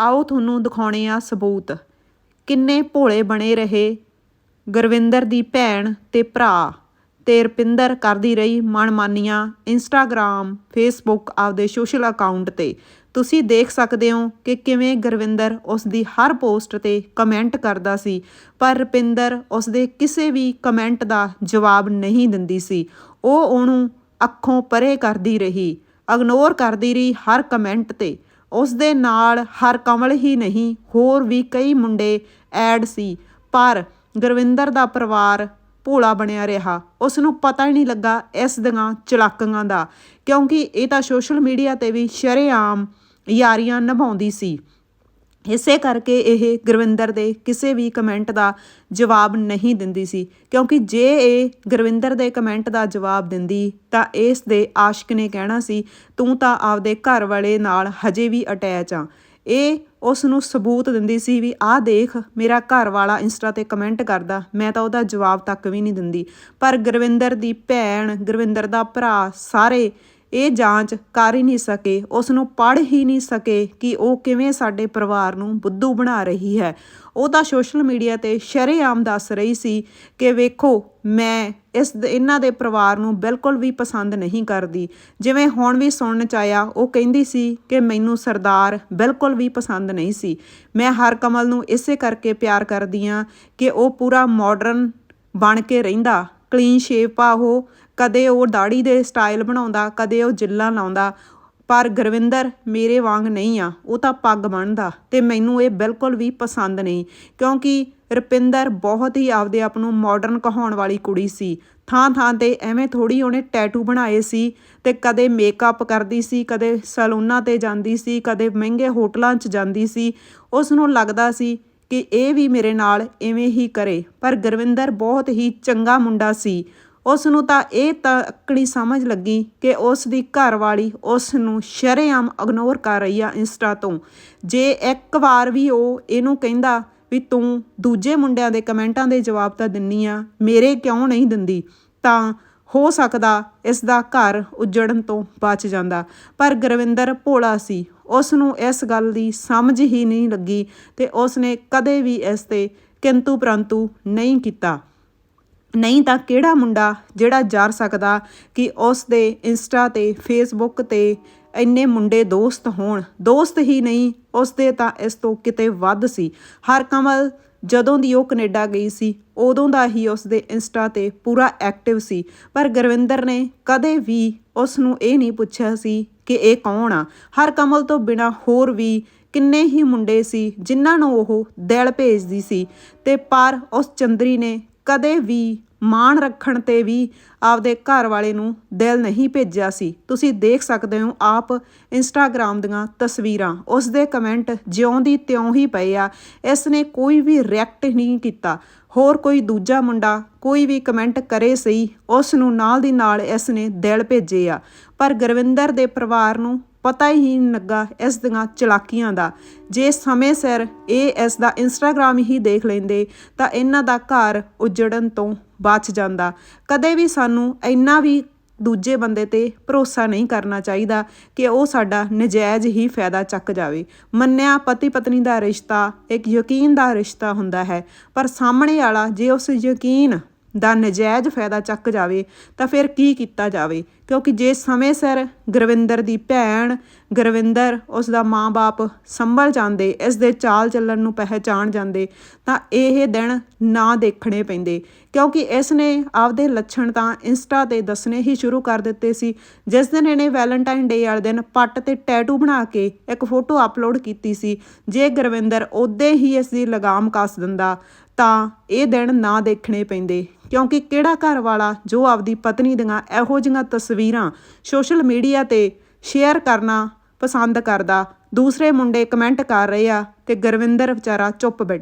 ਆਓ ਤੁਹਾਨੂੰ ਦਿਖਾਉਣੇ ਆ ਸਬੂਤ। ਕਿੰਨੇ ਭੋਲੇ ਬਣੇ ਰਹੇ। ਗੁਰਵਿੰਦਰ ਦੀ ਭੈਣ ਤੇ ਭਰਾ ਤੇ ਰਪਿੰਦਰ ਕਰਦੀ ਰਹੀ ਮਨਮਾਨੀਆਂ ਇੰਸਟਾਗ੍ਰਾਮ, ਫੇਸਬੁੱਕ ਆਪਦੇ ਸੋਸ਼ਲ ਅਕਾਊਂਟ ਤੇ। ਤੁਸੀਂ ਦੇਖ ਸਕਦੇ ਹੋ ਕਿ ਕਿਵੇਂ ਗੁਰਵਿੰਦਰ ਉਸ ਦੀ ਹਰ ਪੋਸਟ ਤੇ ਕਮੈਂਟ ਕਰਦਾ ਸੀ, ਪਰ ਰਪਿੰਦਰ ਉਸ ਦੇ ਕਿਸੇ ਵੀ ਕਮੈਂਟ ਦਾ ਜਵਾਬ ਨਹੀਂ ਦਿੰਦੀ ਸੀ। ਉਹ ਉਹਨੂੰ ਅੱਖੋਂ ਪਰੇ ਕਰਦੀ ਰਹੀ, ਇਗਨੋਰ ਕਰਦੀ ਰਹੀ ਹਰ ਕਮੈਂਟ ਤੇ। ਉਸ ਦੇ ਨਾਲ ਹਰ ਕਮਲ ਹੀ ਨਹੀਂ, ਹੋਰ ਵੀ ਕਈ ਮੁੰਡੇ ਐਡ ਸੀ। ਪਰ ਗੁਰਵਿੰਦਰ ਦਾ ਪਰਿਵਾਰ ਭੋਲਾ ਬਣਿਆ ਰਿਹਾ। ਉਸ ਨੂੰ ਪਤਾ ਹੀ ਨਹੀਂ ਲੱਗਾ ਇਸ ਦੀਆਂ ਚਲਾਕੀਆਂ ਦਾ, ਕਿਉਂਕਿ ਇਹ ਤਾਂ ਸੋਸ਼ਲ ਮੀਡੀਆ ਤੇ ਵੀ ਸ਼ਰੇਆਮ ਯਾਰੀਆਂ ਨਿਭਾਉਂਦੀ ਸੀ। ਇਸੇ ਕਰਕੇ ਇਹ ਗੁਰਵਿੰਦਰ ਦੇ ਕਿਸੇ ਵੀ ਕਮੈਂਟ ਦਾ ਜਵਾਬ ਨਹੀਂ ਦਿੰਦੀ ਸੀ। ਕਿਉਂਕਿ ਜੇ ਇਹ ਗੁਰਵਿੰਦਰ ਦੇ ਕਮੈਂਟ ਦਾ ਜਵਾਬ ਦਿੰਦੀ, ਤਾਂ ਇਸ ਦੇ ਆਸ਼ਿਕ ਨੇ ਕਹਿਣਾ ਸੀ, ਤੂੰ ਤਾਂ ਆਪਦੇ ਘਰ ਵਾਲੇ ਨਾਲ ਹਜੇ ਵੀ ਅਟੈਚ ਆ। ਇਹ ਉਸ ਨੂੰ ਸਬੂਤ ਦਿੰਦੀ ਸੀ ਵੀ ਆਹ ਦੇਖ, ਮੇਰਾ ਘਰ ਵਾਲਾ ਇੰਸਟਾ ਤੇ ਕਮੈਂਟ ਕਰਦਾ, ਮੈਂ ਤਾਂ ਉਹਦਾ ਜਵਾਬ ਤੱਕ ਵੀ ਨਹੀਂ ਦਿੰਦੀ। ਪਰ ਗੁਰਵਿੰਦਰ ਦੀ ਭੈਣ, ਗੁਰਵਿੰਦਰ ਦਾ ਭਰਾ ਸਾਰੇ ਇਹ ਜਾਂਚ ਕਰ ਹੀ ਨਹੀਂ ਸਕੇ ਉਸ ਨੂੰ ਪੜ੍ਹ ਹੀ ਨਹੀਂ ਸਕੇ ਕਿ ਉਹ ਕਿਵੇਂ ਸਾਡੇ ਪਰਿਵਾਰ ਨੂੰ ਬੁੱਧੂ ਬਣਾ ਰਹੀ ਹੈ। ਉਹ ਤਾਂ ਸੋਸ਼ਲ ਮੀਡੀਆ ਤੇ ਸ਼ਰੇਆਮ ਦੱਸ ਰਹੀ ਸੀ ਕਿ ਵੇਖੋ, ਮੈਂ ਇਸ ਇਹਨਾਂ ਦੇ ਪਰਿਵਾਰ ਨੂੰ ਬਿਲਕੁਲ ਵੀ ਪਸੰਦ ਨਹੀਂ ਕਰਦੀ। ਜਿਵੇਂ ਹੁਣ ਵੀ ਸੁਣਨ ਚ ਆਇਆ, ਉਹ ਕਹਿੰਦੀ ਸੀ ਕਿ ਮੈਨੂੰ ਸਰਦਾਰ ਬਿਲਕੁਲ ਵੀ ਪਸੰਦ ਨਹੀਂ ਸੀ। ਮੈਂ ਹਰ ਕਮਲ ਨੂੰ ਇਸੇ ਕਰਕੇ ਪਿਆਰ ਕਰਦੀ ਆ ਕਿ ਉਹ ਪੂਰਾ ਮਾਡਰਨ ਬਣ ਕੇ ਰਹਿੰਦਾ। ਕਲੀਨ ਸ਼ੇਪ ਆ ਉਹ। ਕਦੇ ਉਹ ਦਾੜੀ ਦੇ ਸਟਾਈਲ ਬਣਾਉਂਦਾ, ਕਦੇ ਉਹ ਜਿੱਲਾਂ ਲਾਉਂਦਾ। ਪਰ ਗੁਰਵਿੰਦਰ ਮੇਰੇ ਵਾਂਗ ਨਹੀਂ ਆ, ਉਹ ਤਾਂ ਪੱਗ ਬੰਨਦਾ ਤੇ ਮੈਨੂੰ ਇਹ ਬਿਲਕੁਲ ਵੀ ਪਸੰਦ ਨਹੀਂ। ਕਿਉਂਕਿ ਰੁਪਿੰਦਰ ਬਹੁਤ ਹੀ ਆਪਦੇ ਆਪ ਨੂੰ ਮਾਡਰਨ ਕਹਾਉਣ ਵਾਲੀ ਕੁੜੀ ਸੀ। ਥਾਂ ਥਾਂ ਤੇ ਐਵੇਂ ਥੋੜੀ ਉਹਨੇ ਟੈਟੂ ਬਣਾਏ ਸੀ ਤੇ ਕਦੇ ਮੇਕਅਪ ਕਰਦੀ ਸੀ, ਕਦੇ ਸਲੂਨਾਂ ਤੇ ਜਾਂਦੀ ਸੀ, ਕਦੇ ਮਹਿੰਗੇ ਹੋਟਲਾਂ 'ਚ ਜਾਂਦੀ ਸੀ। ਉਸ ਨੂੰ ਲੱਗਦਾ ਸੀ ਕਿ ਇਹ ਵੀ ਮੇਰੇ ਨਾਲ ਇਵੇਂ ਹੀ ਕਰੇ। ਪਰ ਗੁਰਵਿੰਦਰ ਬਹੁਤ ਹੀ ਚੰਗਾ ਮੁੰਡਾ ਸੀ। ਉਸ ਨੂੰ ਤਾਂ ਇਹ ਤੱਕੜੀ ਸਮਝ ਲੱਗੀ ਕਿ ਉਸ ਦੀ ਘਰਵਾਲੀ ਉਸ ਨੂੰ ਸ਼ਰੇਆਮ ਇਗਨੋਰ ਕਰ ਰਹੀ ਆ ਇੰਸਟਾ ਤੋਂ। ਜੇ ਇੱਕ ਵਾਰ ਵੀ ਉਹ ਇਹਨੂੰ ਕਹਿੰਦਾ ਵੀ ਤੂੰ ਦੂਜੇ ਮੁੰਡਿਆਂ ਦੇ ਕਮੈਂਟਾਂ ਦੇ ਜਵਾਬ ਤਾਂ ਦਿੰਨੀ ਆ, ਮੇਰੇ ਕਿਉਂ ਨਹੀਂ ਦਿੰਦੀ? ਤਾਂ ਹੋ ਸਕਦਾ ਇਸ ਦਾ ਘਰ ਉਜੜਨ ਤੋਂ ਬਚ ਜਾਂਦਾ। ਪਰ ਗੁਰਵਿੰਦਰ ਭੋਲਾ ਸੀ। ਉਸ ਨੂੰ ਇਸ ਗੱਲ ਦੀ ਸਮਝ ਹੀ ਨਹੀਂ ਲੱਗੀ ਤੇ ਉਸ ਨੇ ਕਦੇ ਵੀ ਇਸ ਤੇ ਕਿੰਤੂ ਪਰੰਤੂ ਨਹੀਂ ਕੀਤਾ। ਨਹੀਂ ਤਾਂ ਕਿਹੜਾ ਮੁੰਡਾ ਜਿਹੜਾ ਜਰ ਸਕਦਾ ਕਿ ਉਸ ਦੇ ਇੰਸਟਾ ਤੇ ਫੇਸਬੁੱਕ ਤੇ ਇੰਨੇ ਮੁੰਡੇ ਦੋਸਤ ਹੋਣ। ਦੋਸਤ ਹੀ ਨਹੀਂ, ਉਸ ਦੇ ਤਾਂ ਇਸ ਤੋਂ ਕਿਤੇ ਵੱਧ ਸੀ। ਹਰ ਕਮਲ ਜਦੋਂ ਦੀ ਉਹ ਕੈਨੇਡਾ ਗਈ ਸੀ, ਉਦੋਂ ਦਾ ਹੀ ਉਸ ਦੇ ਇੰਸਟਾ ਤੇ ਪੂਰਾ ਐਕਟਿਵ ਸੀ। ਪਰ ਗੁਰਵਿੰਦਰ ਨੇ ਕਦੇ ਵੀ ਉਸ ਨੂੰ ਇਹ ਨਹੀਂ ਪੁੱਛਿਆ ਸੀ ਕਿ ਇਹ ਕੌਣ ਆ? ਹਰ ਕਮਲ ਤੋਂ ਬਿਨਾ ਹੋਰ ਵੀ ਕਿੰਨੇ ਹੀ ਮੁੰਡੇ ਸੀ ਜਿਨ੍ਹਾਂ ਨੂੰ ਉਹ ਦਿਲ ਭੇਜਦੀ ਸੀ ਤੇ ਪਰ ਉਸ ਚੰਦਰੀ ਨੇ ਕਦੇ ਵੀ ਮਾਣ ਰੱਖਣ ਤੇ ਵੀ ਆਪਦੇ ਘਰ ਵਾਲੇ ਨੂੰ ਦਿਲ ਨਹੀਂ ਭੇਜਿਆ ਸੀ। ਤੁਸੀਂ ਦੇਖ ਸਕਦੇ ਹੋ ਆਪ ਇੰਸਟਾਗ੍ਰਾਮ ਦੀਆਂ ਤਸਵੀਰਾਂ। ਉਸ ਦੇ ਕਮੈਂਟ ਜਿਉਂ ਦੀ ਤਿਉਂ ਹੀ ਪਏ ਆ। ਇਸ ਨੇ ਕੋਈ ਵੀ ਰਿਐਕਟ ਨਹੀਂ ਕੀਤਾ। ਹੋਰ ਕੋਈ ਦੂਜਾ ਮੁੰਡਾ ਕੋਈ ਵੀ ਕਮੈਂਟ ਕਰੇ ਸਹੀ ਉਸ ਨੂੰ ਨਾਲ ਦੀ ਨਾਲ ਇਸ ਨੇ ਦਿਲ ਭੇਜੇ ਆ। ਪਰ ਗੁਰਵਿੰਦਰ ਦੇ ਪਰਿਵਾਰ ਨੂੰ ਪਤਾ ਹੀ ਨਹੀਂ ਲੱਗਾ ਇਸ ਦੀਆਂ ਚਲਾਕੀਆਂ ਦਾ। ਜੇ ਸਮੇਂ ਸਿਰ ਇਹ ਇਸ ਦਾ ਇੰਸਟਾਗ੍ਰਾਮ ਹੀ ਦੇਖ ਲੈਂਦੇ, ਤਾਂ ਇਹਨਾਂ ਦਾ ਘਰ ਉਜੜਨ ਤੋਂ ਬਚ ਜਾਂਦਾ। ਕਦੇ ਵੀ ਸਾਨੂੰ ਇੰਨਾ ਵੀ ਦੂਜੇ ਬੰਦੇ ਤੇ ਭਰੋਸਾ ਨਹੀਂ ਕਰਨਾ ਚਾਹੀਦਾ ਕਿ ਉਹ ਸਾਡਾ ਨਜਾਇਜ਼ ਹੀ ਫਾਇਦਾ ਚੱਕ ਜਾਵੇ। ਮੰਨਿਆ ਪਤੀ ਪਤਨੀ ਦਾ ਰਿਸ਼ਤਾ ਇੱਕ ਯਕੀਨ ਦਾ ਰਿਸ਼ਤਾ ਹੁੰਦਾ ਹੈ, ਪਰ ਸਾਹਮਣੇ ਵਾਲਾ ਜੇ ਉਸ ਯਕੀਨ ਦਾ ਨਜਾਇਜ਼ ਫਾਇਦਾ ਚੱਕ ਜਾਵੇ, ਤਾਂ ਫਿਰ ਕੀ ਕੀਤਾ ਜਾਵੇ? ਕਿਉਂਕਿ ਜੇ ਸਮੇਂ ਸਿਰ ਗੁਰਵਿੰਦਰ ਦੀ ਭੈਣ ਗੁਰਵਿੰਦਰ ਉਸ ਦਾ ਮਾਂ-ਬਾਪ ਸੰਭਲ ਜਾਂਦੇ, ਇਸ ਦੇ ਚਾਲ ਚੱਲਣ ਨੂੰ ਪਹਿਚਾਣ ਜਾਂਦੇ, ਤਾਂ ਇਹ ਦਿਨ ਨਾ ਦੇਖਣੇ ਪੈਂਦੇ। ਕਿਉਂਕਿ ਇਸ ਨੇ ਆਪਦੇ ਲੱਛਣ ਤਾਂ ਇੰਸਟਾ ਤੇ ਦੱਸਣੇ ਹੀ ਸ਼ੁਰੂ ਕਰ ਦਿੱਤੇ ਸੀ। ਜਿਸ ਦਿਨ ਇਹਨੇ ਵੈਲੈਂਟਾਈਨ ਡੇ ਵਾਲੇ ਦਿਨ ਪੱਟ ਤੇ ਟੈਟੂ ਬਣਾ ਕੇ ਇੱਕ ਫੋਟੋ ਅਪਲੋਡ ਕੀਤੀ ਸੀ, ਜੇ ਗੁਰਵਿੰਦਰ ਉਹਦੇ ਹੀ ਇਸ ਦੀ ਲਗਾਮ ਕੱਸ ਦਿੰਦਾ। ਤਾਂ ਇਹ ਦਿਨ ਨਾ ਦੇਖਣੇ ਪੈਂਦੇ, ਕਿਉਂਕਿ ਕਿਹੜਾ ਘਰ ਵਾਲਾ ਜੋ ਆਪਦੀ ਪਤਨੀ ਦੀਆਂ ਇਹੋ ਜਿਹੀਆਂ ਤਸਵੀਰਾਂ ਸੋਸ਼ਲ ਮੀਡੀਆ ਤੇ ਸ਼ੇਅਰ ਕਰਨਾ ਪਸੰਦ ਕਰਦਾ, ਦੂਸਰੇ ਮੁੰਡੇ ਕਮੈਂਟ ਕਰ ਰਹੇ ਆ ਤੇ ਗੁਰਵਿੰਦਰ ਵਿਚਾਰਾ ਚੁੱਪ ਬੈਠਾ